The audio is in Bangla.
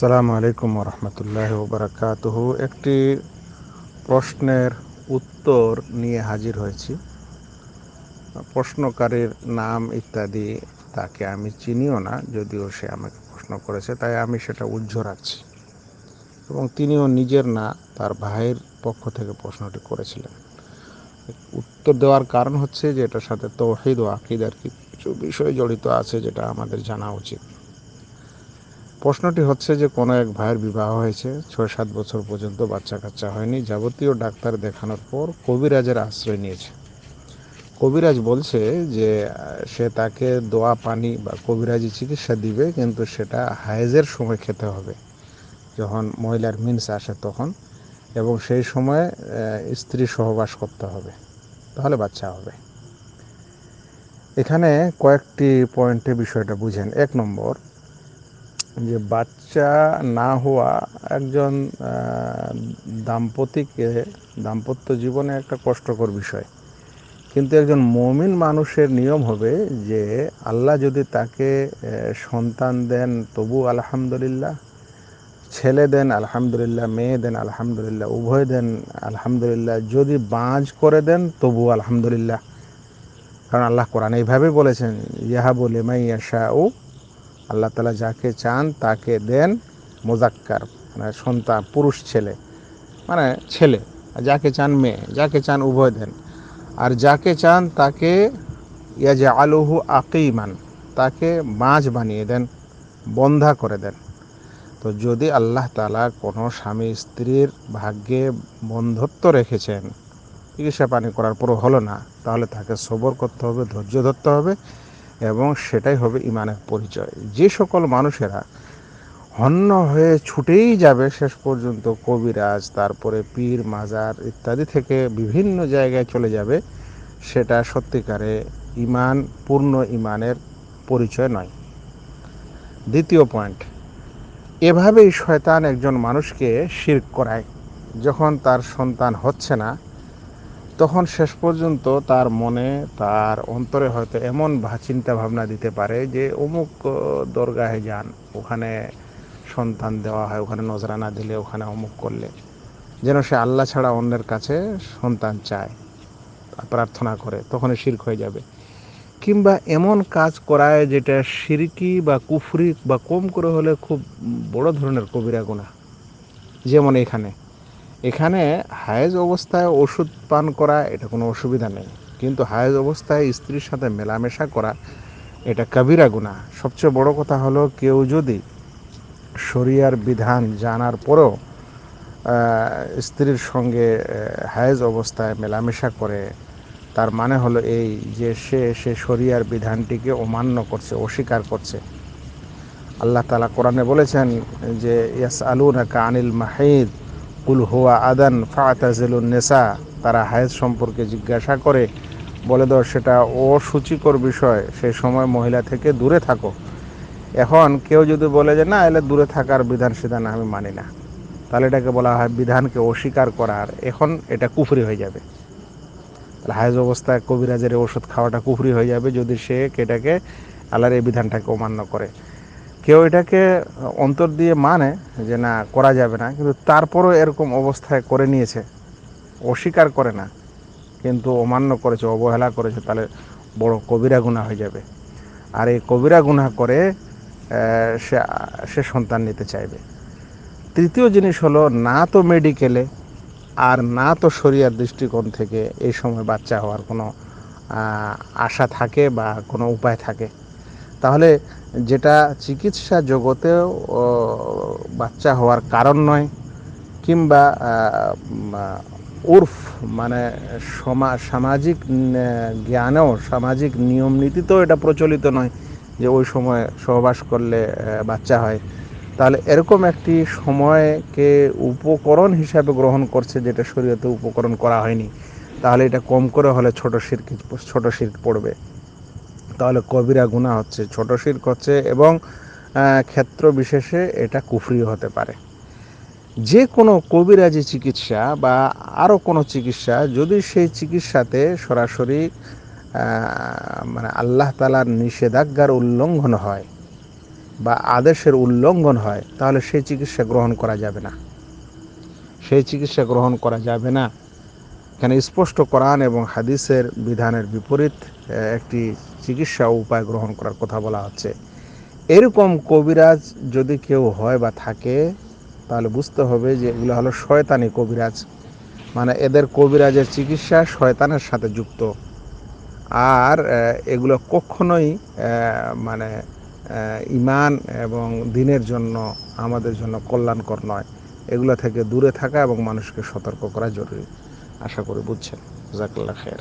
আসসালামু আলাইকুম রহমতুল্লাহ বারাকাতুহ একটি প্রশ্নের উত্তর নিয়ে হাজির হয়েছি। প্রশ্নকারীর নাম ইত্যাদি তাকে আমি চিনিও না, যদিও সে আমাকে প্রশ্ন করেছে, তাই আমি সেটা উজ্জ্ব রাখছি। এবং তিনিও নিজের না, তার ভাইয়ের পক্ষ থেকে প্রশ্নটি করেছিলেন। উত্তর দেওয়ার কারণ হচ্ছে যে, এটার সাথে তৌহিদ ও আকিদার কিছু বিষয় জড়িত আছে, যেটা আমাদের জানা উচিত। প্রশ্নটি হচ্ছে যে কোনো এক ভাইয়ের বিবাহ হয়েছে। ছয় সাত বছর পর্যন্ত বাচ্চা কাচ্চা হয়নি। যাবতীয় ডাক্তার দেখানোর পর কবিরাজের আশ্রয় নিয়েছে। কবিরাজ বলছে যে, সে তাকে দোয়া, পানি বা কবিরাজি চিকিৎসা দিবে, কিন্তু সেটা হায়েজের সময় খেতে হবে। যখন মহিলার মিন্স আসে তখন। এবং সেই সময়ে স্ত্রী সহবাস করতে হবে। তাহলে বাচ্চা হবে। এখানে কয়েকটি পয়েন্টে বিষয়টা বুঝেন। এক নম্বর যে বাচ্চা না হওয়া একজন দাম্পতিকে, দাম্পত্য জীবনে একটা কষ্টকর বিষয়। কিন্তু একজন মমিন মানুষের নিয়ম হবে যে আল্লাহ যদি তাকে সন্তান দেন, তবু আলহামদুলিল্লাহ, ছেলে দেন, আলহামদুলিল্লাহ, মেয়ে দেন, আলহামদুলিল্লাহ, উভয় দেন, আলহামদুলিল্লাহ, যদি বাঁজ করে দেন, তবু আলহামদুলিল্লাহ। কারণ আল্লাহ কোরআন এইভাবে বলেছেন ইহা বলে মাই ইয়াশা ও আল্লাহ তালা যাকে চান তাকে দেন মোজাক্কার মানে সন্তান, পুরুষ ছেলে মানে ছেলে যাকে চান মেয়ে, যাকে চান উভয় দেন। আর যাকে চান তাকে ইয়াজে আলুহু আকিমান, তাকে মাছ বানিয়ে দেন, বন্ধা করে দেন। তো যদি আল্লাহ তালা কোনো স্বামী স্ত্রীর ভাগ্যে বন্ধত্ব রেখেছেন, চিকিৎসা পানি করার পরও হলো না, তাহলে তাকে সবর করতে হবে, ধৈর্য ধরতে হবে। এবং সেটাই হবে ইমানের পরিচয়। যে সকল মানুষেরা হন্য হয়ে ছুটেই যাবে শেষ পর্যন্ত কবিরাজ, তারপরে পীর, মাজার ইত্যাদি থেকে বিভিন্ন জায়গায় চলে যাবে, সেটা সত্যিকারে ইমান, পূর্ণ ইমানের পরিচয় নয়। দ্বিতীয় পয়েন্ট এভাবেই শয়তান একজন মানুষকে শির করায়। যখন তার সন্তান হচ্ছে না তখন শেষ পর্যন্ত তার মনে, তার অন্তরে হয়তো এমন চিন্তা ভাবনা দিতে পারে যে, অমুক দরগাহে যান, ওখানে সন্তান দেওয়া হয়, ওখানে নজরানা দিলে ওখানে অমুক করলে। যেন সে আল্লাহ ছাড়া অন্যের কাছে সন্তান চায় প্রার্থনা করে, তখনই শির্ক হয়ে যাবে। কিংবা এমন কাজ করায় যেটা সিরকি বা কুফরি বা কম করে হলে খুব বড় ধরনের কবিরা গুণা যেমন এখানে। এখানে হায়েজ অবস্থায় ওষুধ পান করা, এটা কোনো অসুবিধা নেই। কিন্তু হায়েজ অবস্থায় স্ত্রীর সাথে মেলামেশা করা, এটা কাবিরা গুণা সবচেয়ে বড় কথা হলো, কেউ যদি শরিয়ার বিধান জানার পরেও স্ত্রীর সঙ্গে হায়েজ অবস্থায় মেলামেশা করে, তার মানে হলো এই যে সে সে শরিয়ার বিধানটিকে অমান্য করছে, অস্বীকার করছে। আল্লাহ তালা কোরআনে বলেছেন যে ইয়াস আলুনা কানিল মাহিদ কুল হুয়া আদান ফাতাজিলুন নেশা তারা হায়েজ সম্পর্কে জিজ্ঞাসা করে, বলে দাও সেটা অসুচিকর বিষয় সেই সময় মহিলা থেকে দূরে থাকো। এখন কেউ যদি বলে যে, না, এলে দূরে থাকার বিধান সিধান আমি মানি না। তাহলে এটাকে বলা হয় বিধানকে অস্বীকার করার এখন এটা কুফরি হয়ে যাবে। তাহলে হায়েজ অবস্থায় কবিরাজের ওষুধ খাওয়াটা কুফরি হয়ে যাবে, যদি সে এটাকে আল্লাহর এই বিধানটাকে অমান্য করে। কেউ এটাকে অন্তর দিয়ে মানে যে না, করা যাবে না, কিন্তু তারপরও এরকম অবস্থায় করে নিয়েছে। অস্বীকার করে না, কিন্তু অমান্য করেছে, অবহেলা করেছে, তাহলে বড় কবিরা গুণা হয়ে যাবে। আর এই কবিরা গুণা করে সে সে সন্তান নিতে চাইবে। তৃতীয় জিনিস হলো, না তো মেডিকেলে আর না তো শরিয়ার দৃষ্টিকোণ থেকে এই সময় বাচ্চা হওয়ার কোনো আশা থাকে বা কোনো উপায় থাকে। তাহলে যেটা চিকিৎসা জগতেও বাচ্চা হওয়ার কারণ নয়, কিংবা উর্ফ মানে সমা, সামাজিক জ্ঞানেও, সামাজিক নিয়ম নীতিতেও এটা প্রচলিত নয় যে ওই সময় সহবাস করলে বাচ্চা হয়। তাহলে এরকম একটি সময়কে উপকরণ হিসাবে গ্রহণ করছে যেটা শরীয়তে উপকরণ করা হয়নি। তাহলে এটা কম করে হলে ছোট শির্ক ছোট শির্ক পড়বে। তাহলে কবিরা গুণা হচ্ছে, ছোট শির্ক হচ্ছে এবং ক্ষেত্র বিশেষে এটা কুফরিও হতে পারে। যে কোনো কবিরাজি চিকিৎসা বা আরও কোনো চিকিৎসা, যদি সেই চিকিৎসাতে সরাসরি মানে আল্লাহ তালার নিষেধাজ্ঞার উল্লঙ্ঘন হয় বা আদেশের উল্লঙ্ঘন হয়, তাহলে সেই চিকিৎসা গ্রহণ করা যাবে না। সেই চিকিৎসা গ্রহণ করা যাবে না। এখানে স্পষ্ট কোরআন এবং হাদিসের বিধানের বিপরীত একটি চিকিৎসা উপায় গ্রহণ করার কথা বলা হচ্ছে। এরকম কবিরাজ যদি কেউ হয় বা থাকে, তাহলে বুঝতে হবে যে এগুলো হলো শয়তানি কবিরাজ। মানে এদের কবিরাজের চিকিৎসা শয়তানের সাথে যুক্ত। আর এগুলো কখনোই মানে ইমান এবং দিনের জন্য, আমাদের জন্য কল্যাণকর নয়। এগুলো থেকে দূরে থাকা এবং মানুষকে সতর্ক করা জরুরি। আশা করি বুঝছেন। জাকাল্লা খের